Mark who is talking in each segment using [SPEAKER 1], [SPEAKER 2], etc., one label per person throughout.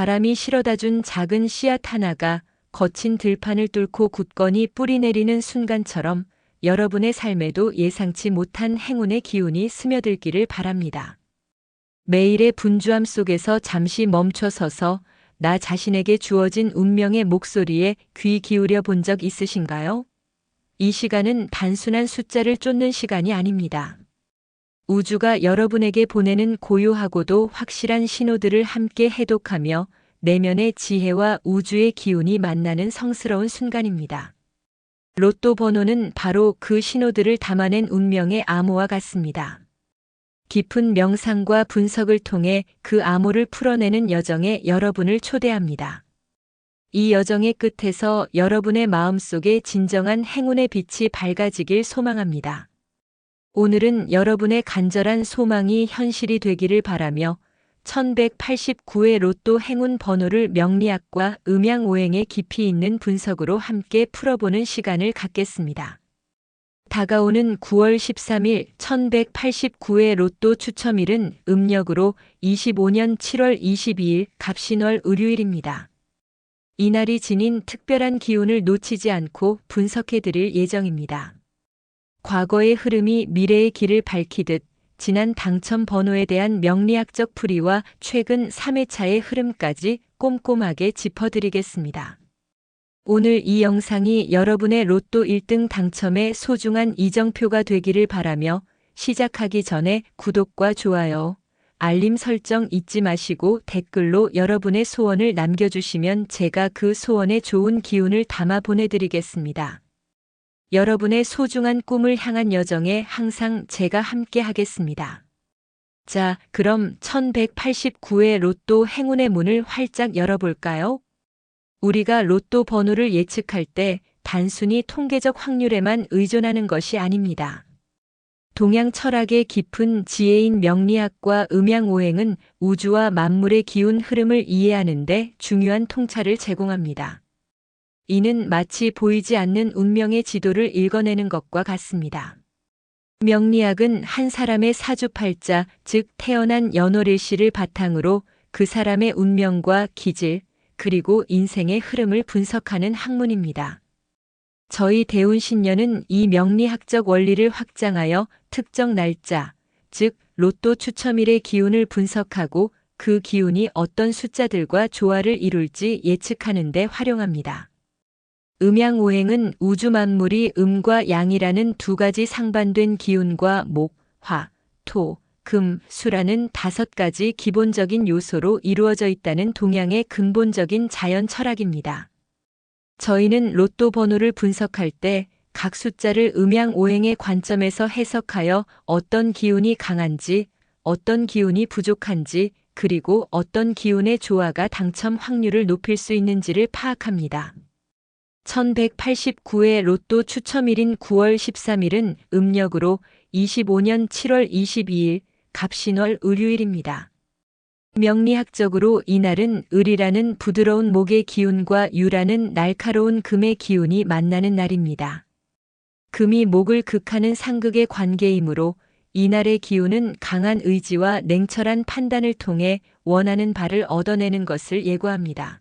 [SPEAKER 1] 바람이 실어다 준 작은 씨앗 하나가 거친 들판을 뚫고 굳건히 뿌리 내리는 순간처럼 여러분의 삶에도 예상치 못한 행운의 기운이 스며들기를 바랍니다. 매일의 분주함 속에서 잠시 멈춰 서서 나 자신에게 주어진 운명의 목소리에 귀 기울여 본 적 있으신가요? 이 시간은 단순한 숫자를 쫓는 시간이 아닙니다. 우주가 여러분에게 보내는 고요하고도 확실한 신호들을 함께 해독하며 내면의 지혜와 우주의 기운이 만나는 성스러운 순간입니다. 로또 번호는 바로 그 신호들을 담아낸 운명의 암호와 같습니다. 깊은 명상과 분석을 통해 그 암호를 풀어내는 여정에 여러분을 초대합니다. 이 여정의 끝에서 여러분의 마음속에 진정한 행운의 빛이 밝아지길 소망합니다. 오늘은 여러분의 간절한 소망이 현실이 되기를 바라며 1189의 로또 행운 번호를 명리학과 음양오행의 깊이 있는 분석으로 함께 풀어보는 시간을 갖겠습니다. 다가오는 9월 13일 1189의 로또 추첨일은 음력으로 25년 7월 22일 갑신월 의료일입니다. 이날이 지닌 특별한 기운을 놓치지 않고 분석해 드릴 예정입니다. 과거의 흐름이 미래의 길을 밝히듯 지난 당첨 번호에 대한 명리학적 풀이와 최근 3회차의 흐름까지 꼼꼼하게 짚어드리겠습니다. 오늘 이 영상이 여러분의 로또 1등 당첨의 소중한 이정표가 되기를 바라며 시작하기 전에 구독과 좋아요, 알림 설정 잊지 마시고 댓글로 여러분의 소원을 남겨주시면 제가 그 소원에 좋은 기운을 담아 보내드리겠습니다. 여러분의 소중한 꿈을 향한 여정에 항상 제가 함께 하겠습니다. 자, 그럼 1189의 로또 행운의 문을 활짝 열어볼까요? 우리가 로또 번호를 예측할 때 단순히 통계적 확률에만 의존하는 것이 아닙니다. 동양 철학의 깊은 지혜인 명리학과 음양오행은 우주와 만물의 기운 흐름을 이해하는 데 중요한 통찰을 제공합니다. 이는 마치 보이지 않는 운명의 지도를 읽어내는 것과 같습니다. 명리학은 한 사람의 사주팔자, 즉 태어난 연월일시를 바탕으로 그 사람의 운명과 기질, 그리고 인생의 흐름을 분석하는 학문입니다. 저희 대운신년은 이 명리학적 원리를 확장하여 특정 날짜, 즉 로또 추첨일의 기운을 분석하고 그 기운이 어떤 숫자들과 조화를 이룰지 예측하는 데 활용합니다. 음양오행은 우주 만물이 음과 양이라는 두 가지 상반된 기운과 목, 화, 토, 금, 수라는 다섯 가지 기본적인 요소로 이루어져 있다는 동양의 근본적인 자연 철학입니다. 저희는 로또 번호를 분석할 때 각 숫자를 음양오행의 관점에서 해석하여 어떤 기운이 강한지, 어떤 기운이 부족한지, 그리고 어떤 기운의 조화가 당첨 확률을 높일 수 있는지를 파악합니다. 1189의 로또 추첨일인 9월 13일은 음력으로 25년 7월 22일 갑신월 의류일입니다. 명리학적으로 이날은 을이라는 부드러운 목의 기운과 유라는 날카로운 금의 기운이 만나는 날입니다. 금이 목을 극하는 상극의 관계이므로 이날의 기운은 강한 의지와 냉철한 판단을 통해 원하는 바를 얻어내는 것을 예고합니다.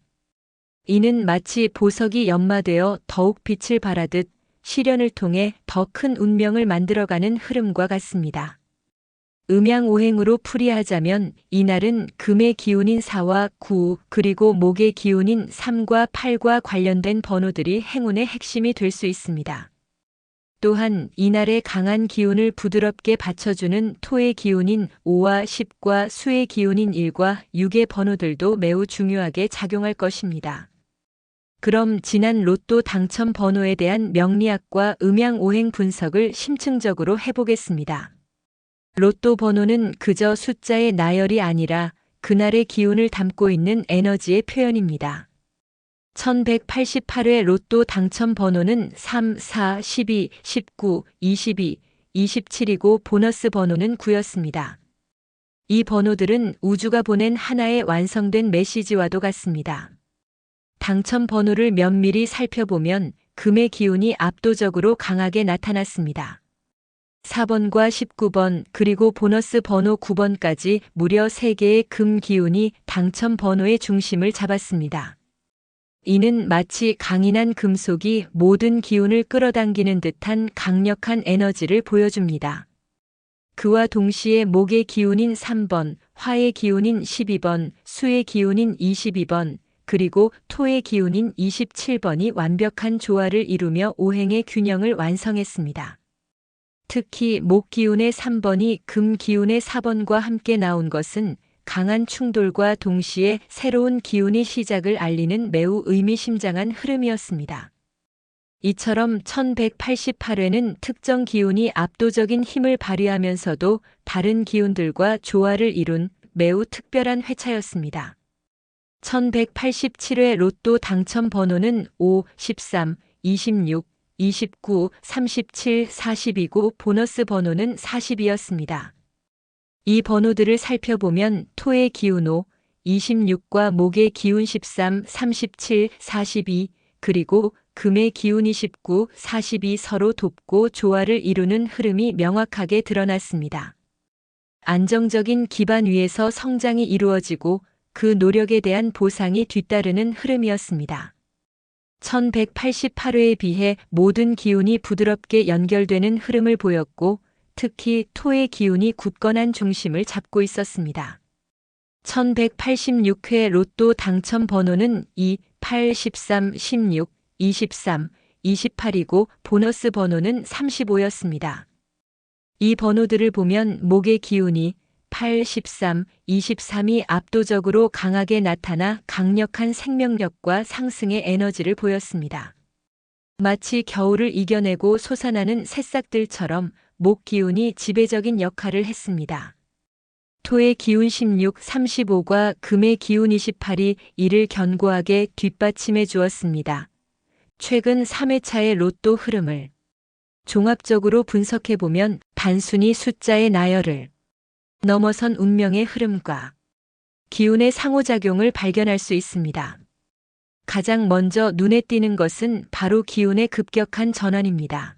[SPEAKER 1] 이는 마치 보석이 연마되어 더욱 빛을 발하듯 시련을 통해 더 큰 운명을 만들어가는 흐름과 같습니다. 음양오행으로 풀이하자면 이날은 금의 기운인 4와 9 그리고 목의 기운인 3과 8과 관련된 번호들이 행운의 핵심이 될 수 있습니다. 또한 이날의 강한 기운을 부드럽게 받쳐주는 토의 기운인 5와 10과 수의 기운인 1과 6의 번호들도 매우 중요하게 작용할 것입니다. 그럼 지난 로또 당첨 번호에 대한 명리학과 음양 오행 분석을 심층적으로 해보겠습니다. 로또 번호는 그저 숫자의 나열이 아니라 그날의 기운을 담고 있는 에너지의 표현입니다. 1188회 로또 당첨 번호는 3, 4, 12, 19, 22, 27이고 보너스 번호는 9였습니다. 이 번호들은 우주가 보낸 하나의 완성된 메시지와도 같습니다. 당첨 번호를 면밀히 살펴보면 금의 기운이 압도적으로 강하게 나타났습니다. 4번과 19번 그리고 보너스 번호 9번까지 무려 3개의 금 기운이 당첨 번호의 중심을 잡았습니다. 이는 마치 강인한 금속이 모든 기운을 끌어당기는 듯한 강력한 에너지를 보여줍니다. 그와 동시에 목의 기운인 3번, 화의 기운인 12번, 수의 기운인 22번, 그리고 토의 기운인 27번이 완벽한 조화를 이루며 오행의 균형을 완성했습니다. 특히 목 기운의 3번이 금 기운의 4번과 함께 나온 것은 강한 충돌과 동시에 새로운 기운이 시작을 알리는 매우 의미심장한 흐름이었습니다. 이처럼 1188회는 특정 기운이 압도적인 힘을 발휘하면서도 다른 기운들과 조화를 이룬 매우 특별한 회차였습니다. 1187회 로또 당첨 번호는 5, 13, 26, 29, 37, 42고 보너스 번호는 40이었습니다. 이 번호들을 살펴보면 토의 기운 5, 26과 목의 기운 13, 37, 42, 그리고 금의 기운 29, 42 서로 돕고 조화를 이루는 흐름이 명확하게 드러났습니다. 안정적인 기반 위에서 성장이 이루어지고 그 노력에 대한 보상이 뒤따르는 흐름이었습니다. 1188회에 비해 모든 기운이 부드럽게 연결되는 흐름을 보였고 특히 토의 기운이 굳건한 중심을 잡고 있었습니다. 1186회 로또 당첨 번호는 2, 8, 13, 16, 23, 28이고 보너스 번호는 35였습니다. 이 번호들을 보면 목의 기운이 8, 13, 23이 압도적으로 강하게 나타나 강력한 생명력과 상승의 에너지를 보였습니다. 마치 겨울을 이겨내고 솟아나는 새싹들처럼 목 기운이 지배적인 역할을 했습니다. 토의 기운 16, 35과 금의 기운 28이 이를 견고하게 뒷받침해 주었습니다. 최근 3회차의 로또 흐름을 종합적으로 분석해보면 단순히 숫자의 나열을 넘어선 운명의 흐름과 기운의 상호작용을 발견할 수 있습니다. 가장 먼저 눈에 띄는 것은 바로 기운의 급격한 전환입니다.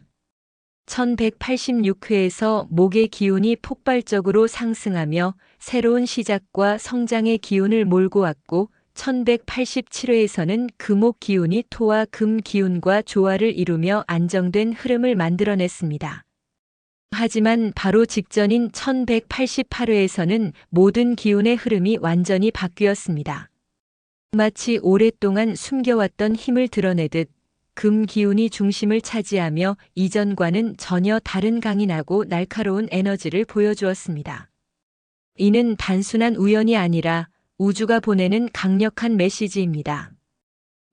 [SPEAKER 1] 1186회에서 목의 기운이 폭발적으로 상승하며 새로운 시작과 성장의 기운을 몰고 왔고 1187회에서는 금목 기운이 토와 금 기운과 조화를 이루며 안정된 흐름을 만들어냈습니다. 하지만 바로 직전인 1188회에서는 모든 기운의 흐름이 완전히 바뀌었습니다. 마치 오랫동안 숨겨왔던 힘을 드러내듯 금 기운이 중심을 차지하며 이전과는 전혀 다른 강인하고 날카로운 에너지를 보여주었습니다. 이는 단순한 우연이 아니라 우주가 보내는 강력한 메시지입니다.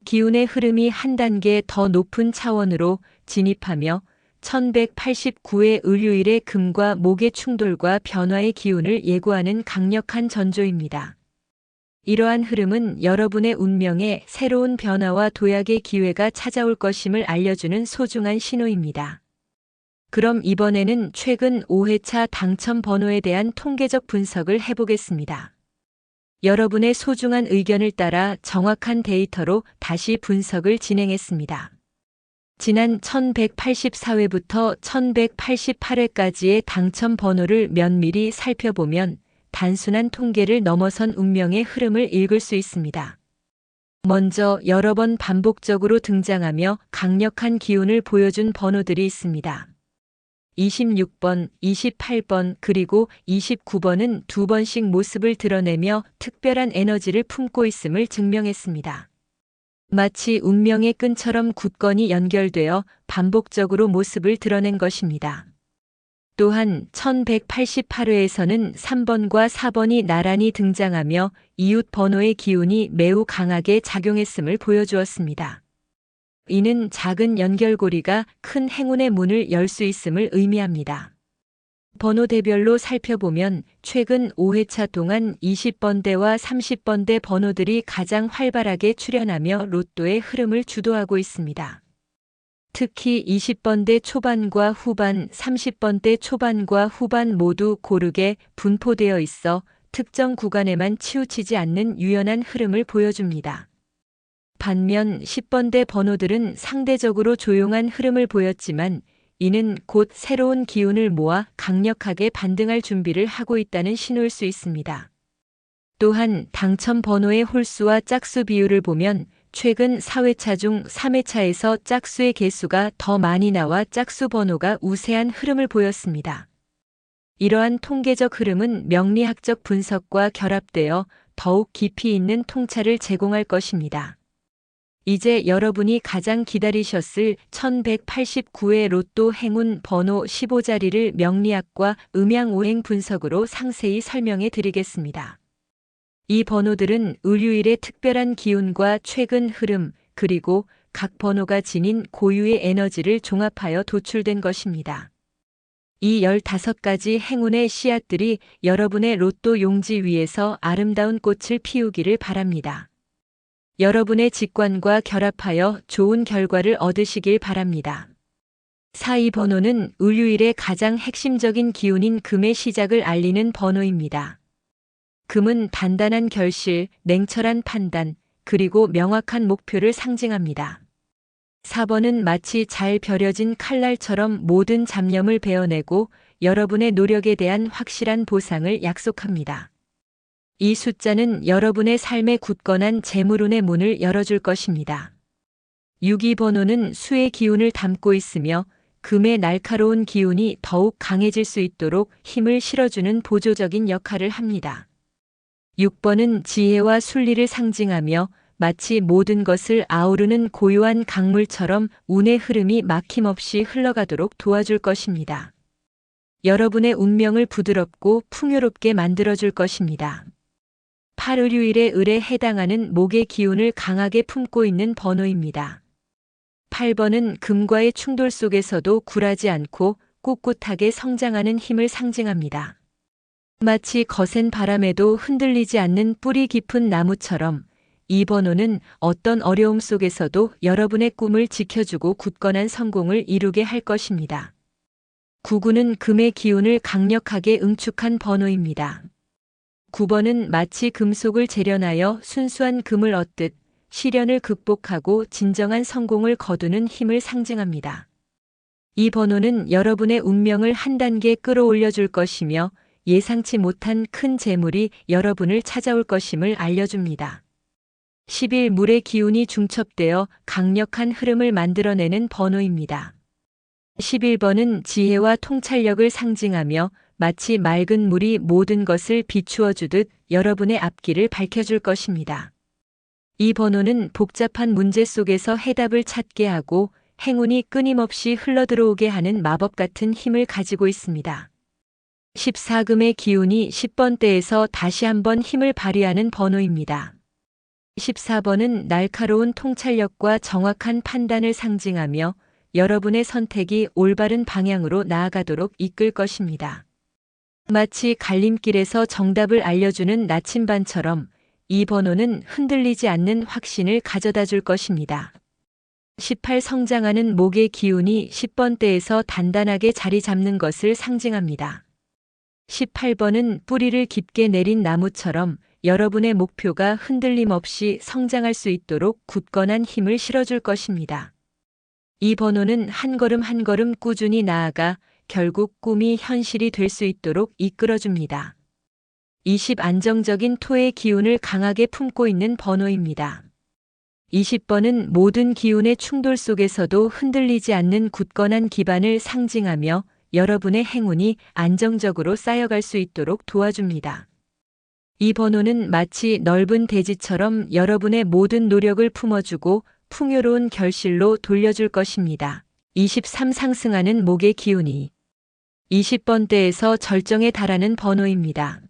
[SPEAKER 1] 기운의 흐름이 한 단계 더 높은 차원으로 진입하며 1189의 을유일의 금과 목의 충돌과 변화의 기운을 예고하는 강력한 전조입니다. 이러한 흐름은 여러분의 운명에 새로운 변화와 도약의 기회가 찾아올 것임을 알려주는 소중한 신호입니다. 그럼 이번에는 최근 5회차 당첨 번호에 대한 통계적 분석을 해보겠습니다. 여러분의 소중한 의견을 따라 정확한 데이터로 다시 분석을 진행했습니다. 지난 1184회부터 1188회까지의 당첨 번호를 면밀히 살펴보면 단순한 통계를 넘어선 운명의 흐름을 읽을 수 있습니다. 먼저 여러 번 반복적으로 등장하며 강력한 기운을 보여준 번호들이 있습니다. 26번, 28번, 그리고 29번은 두 번씩 모습을 드러내며 특별한 에너지를 품고 있음을 증명했습니다. 마치 운명의 끈처럼 굳건히 연결되어 반복적으로 모습을 드러낸 것입니다. 또한 1188회에서는 3번과 4번이 나란히 등장하며 이웃 번호의 기운이 매우 강하게 작용했음을 보여주었습니다. 이는 작은 연결고리가 큰 행운의 문을 열 수 있음을 의미합니다. 번호대별로 살펴보면 최근 5회차 동안 20번대와 30번대 번호들이 가장 활발하게 출현하며 로또의 흐름을 주도하고 있습니다. 특히 20번대 초반과 후반, 30번대 초반과 후반 모두 고르게 분포되어 있어 특정 구간에만 치우치지 않는 유연한 흐름을 보여줍니다. 반면 10번대 번호들은 상대적으로 조용한 흐름을 보였지만 이는 곧 새로운 기운을 모아 강력하게 반등할 준비를 하고 있다는 신호일 수 있습니다. 또한 당첨 번호의 홀수와 짝수 비율을 보면 최근 4회차 중 3회차에서 짝수의 개수가 더 많이 나와 짝수 번호가 우세한 흐름을 보였습니다. 이러한 통계적 흐름은 명리학적 분석과 결합되어 더욱 깊이 있는 통찰을 제공할 것입니다. 이제 여러분이 가장 기다리셨을 1189회 로또 행운 번호 15자리를 명리학과 음양오행 분석으로 상세히 설명해 드리겠습니다. 이 번호들은 을유일의 특별한 기운과 최근 흐름, 그리고 각 번호가 지닌 고유의 에너지를 종합하여 도출된 것입니다. 이 15가지 행운의 씨앗들이 여러분의 로또 용지 위에서 아름다운 꽃을 피우기를 바랍니다. 여러분의 직관과 결합하여 좋은 결과를 얻으시길 바랍니다. 42 번호는 을유일의 가장 핵심적인 기운인 금의 시작을 알리는 번호입니다. 금은 단단한 결실, 냉철한 판단, 그리고 명확한 목표를 상징합니다. 4번은 마치 잘 벼려진 칼날처럼 모든 잡념을 베어내고 여러분의 노력에 대한 확실한 보상을 약속합니다. 이 숫자는 여러분의 삶의 굳건한 재물운의 문을 열어줄 것입니다. 6위 번호는 수의 기운을 담고 있으며 금의 날카로운 기운이 더욱 강해질 수 있도록 힘을 실어주는 보조적인 역할을 합니다. 6번은 지혜와 순리를 상징하며 마치 모든 것을 아우르는 고요한 강물처럼 운의 흐름이 막힘없이 흘러가도록 도와줄 것입니다. 여러분의 운명을 부드럽고 풍요롭게 만들어줄 것입니다. 8의류일의 을에 해당하는 목의 기운을 강하게 품고 있는 번호입니다. 8번은 금과의 충돌 속에서도 굴하지 않고 꿋꿋하게 성장하는 힘을 상징합니다. 마치 거센 바람에도 흔들리지 않는 뿌리 깊은 나무처럼 이 번호는 어떤 어려움 속에서도 여러분의 꿈을 지켜주고 굳건한 성공을 이루게 할 것입니다. 9구는 금의 기운을 강력하게 응축한 번호입니다. 9번은 마치 금속을 재련하여 순수한 금을 얻듯 시련을 극복하고 진정한 성공을 거두는 힘을 상징합니다. 이 번호는 여러분의 운명을 한 단계 끌어올려 줄 것이며 예상치 못한 큰 재물이 여러분을 찾아올 것임을 알려줍니다. 10일 물의 기운이 중첩되어 강력한 흐름을 만들어내는 번호입니다. 11번은 지혜와 통찰력을 상징하며 마치 맑은 물이 모든 것을 비추어 주듯 여러분의 앞길을 밝혀줄 것입니다. 이 번호는 복잡한 문제 속에서 해답을 찾게 하고 행운이 끊임없이 흘러들어오게 하는 마법 같은 힘을 가지고 있습니다. 14금의 기운이 10번대에서 다시 한번 힘을 발휘하는 번호입니다. 14번은 날카로운 통찰력과 정확한 판단을 상징하며 여러분의 선택이 올바른 방향으로 나아가도록 이끌 것입니다. 마치 갈림길에서 정답을 알려주는 나침반처럼 이 번호는 흔들리지 않는 확신을 가져다 줄 것입니다. 18 성장하는 목의 기운이 10번대에서 단단하게 자리 잡는 것을 상징합니다. 18번은 뿌리를 깊게 내린 나무처럼 여러분의 목표가 흔들림 없이 성장할 수 있도록 굳건한 힘을 실어줄 것입니다. 이 번호는 한 걸음 한 걸음 꾸준히 나아가 결국 꿈이 현실이 될 수 있도록 이끌어줍니다. 20 안정적인 토의 기운을 강하게 품고 있는 번호입니다. 20번은 모든 기운의 충돌 속에서도 흔들리지 않는 굳건한 기반을 상징하며 여러분의 행운이 안정적으로 쌓여갈 수 있도록 도와줍니다. 이 번호는 마치 넓은 대지처럼 여러분의 모든 노력을 품어주고 풍요로운 결실로 돌려줄 것입니다. 23 상승하는 목의 기운이 20번대에서 절정에 달하는 번호입니다.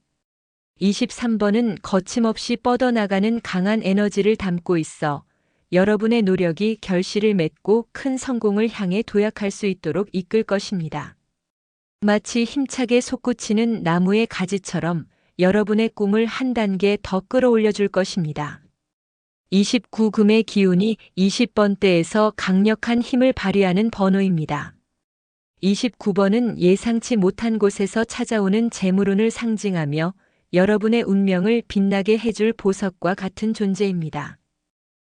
[SPEAKER 1] 23번은 거침없이 뻗어나가는 강한 에너지를 담고 있어 여러분의 노력이 결실을 맺고 큰 성공을 향해 도약할 수 있도록 이끌 것입니다. 마치 힘차게 솟구치는 나무의 가지처럼 여러분의 꿈을 한 단계 더 끌어올려 줄 것입니다. 29금의 기운이 20번대에서 강력한 힘을 발휘하는 번호입니다. 29번은 예상치 못한 곳에서 찾아오는 재물운을 상징하며 여러분의 운명을 빛나게 해줄 보석과 같은 존재입니다.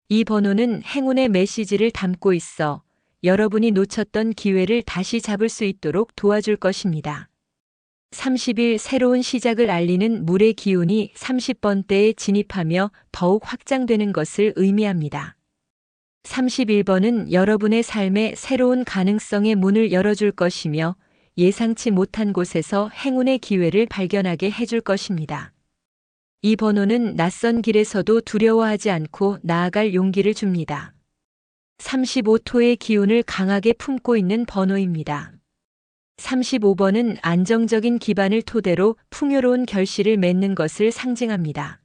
[SPEAKER 1] 이 번호는 행운의 메시지를 담고 있어 여러분이 놓쳤던 기회를 다시 잡을 수 있도록 도와줄 것입니다. 30일 새로운 시작을 알리는 물의 기운이 30번대에 진입하며 더욱 확장되는 것을 의미합니다. 31번은 여러분의 삶에 새로운 가능성의 문을 열어줄 것이며 예상치 못한 곳에서 행운의 기회를 발견하게 해줄 것입니다. 이 번호는 낯선 길에서도 두려워하지 않고 나아갈 용기를 줍니다. 35토의 기운을 강하게 품고 있는 번호입니다. 35번은 안정적인 기반을 토대로 풍요로운 결실을 맺는 것을 상징합니다.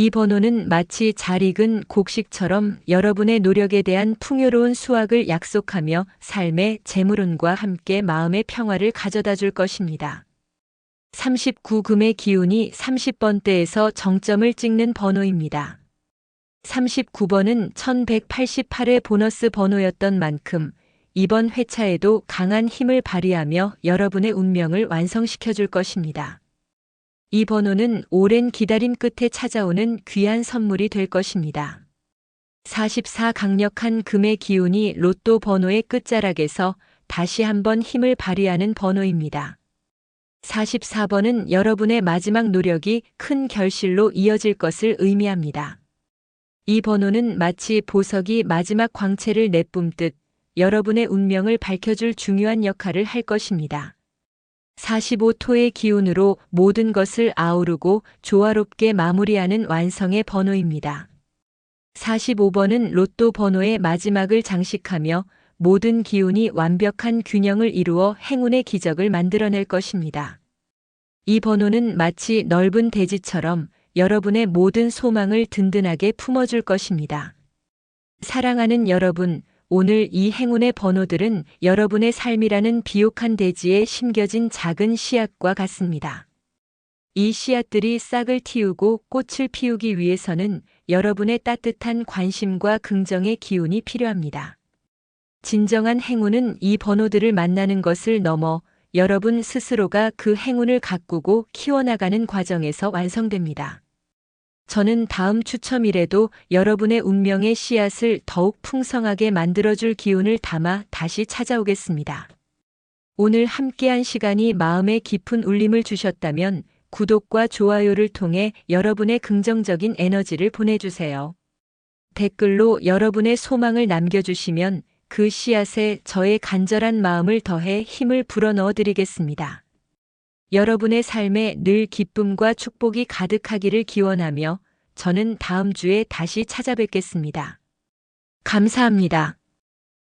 [SPEAKER 1] 이 번호는 마치 잘 익은 곡식처럼 여러분의 노력에 대한 풍요로운 수확을 약속하며 삶의 재물운과 함께 마음의 평화를 가져다 줄 것입니다. 39금의 기운이 30번대에서 정점을 찍는 번호입니다. 39번은 1188의 보너스 번호였던 만큼 이번 회차에도 강한 힘을 발휘하며 여러분의 운명을 완성시켜 줄 것입니다. 이 번호는 오랜 기다림 끝에 찾아오는 귀한 선물이 될 것입니다. 44 강력한 금의 기운이 로또 번호의 끝자락에서 다시 한번 힘을 발휘하는 번호입니다. 44번은 여러분의 마지막 노력이 큰 결실로 이어질 것을 의미합니다. 이 번호는 마치 보석이 마지막 광채를 내뿜듯 여러분의 운명을 밝혀줄 중요한 역할을 할 것입니다. 45토의 기운으로 모든 것을 아우르고 조화롭게 마무리하는 완성의 번호입니다. 45번은 로또 번호의 마지막을 장식하며 모든 기운이 완벽한 균형을 이루어 행운의 기적을 만들어낼 것입니다. 이 번호는 마치 넓은 대지처럼 여러분의 모든 소망을 든든하게 품어줄 것입니다. 사랑하는 여러분, 오늘 이 행운의 번호들은 여러분의 삶이라는 비옥한 대지에 심겨진 작은 씨앗과 같습니다. 이 씨앗들이 싹을 틔우고 꽃을 피우기 위해서는 여러분의 따뜻한 관심과 긍정의 기운이 필요합니다. 진정한 행운은 이 번호들을 만나는 것을 넘어 여러분 스스로가 그 행운을 가꾸고 키워나가는 과정에서 완성됩니다. 저는 다음 추첨일에도 여러분의 운명의 씨앗을 더욱 풍성하게 만들어줄 기운을 담아 다시 찾아오겠습니다. 오늘 함께한 시간이 마음에 깊은 울림을 주셨다면 구독과 좋아요를 통해 여러분의 긍정적인 에너지를 보내주세요. 댓글로 여러분의 소망을 남겨주시면 그 씨앗에 저의 간절한 마음을 더해 힘을 불어넣어 드리겠습니다. 여러분의 삶에 늘 기쁨과 축복이 가득하기를 기원하며 저는 다음 주에 다시 찾아뵙겠습니다. 감사합니다.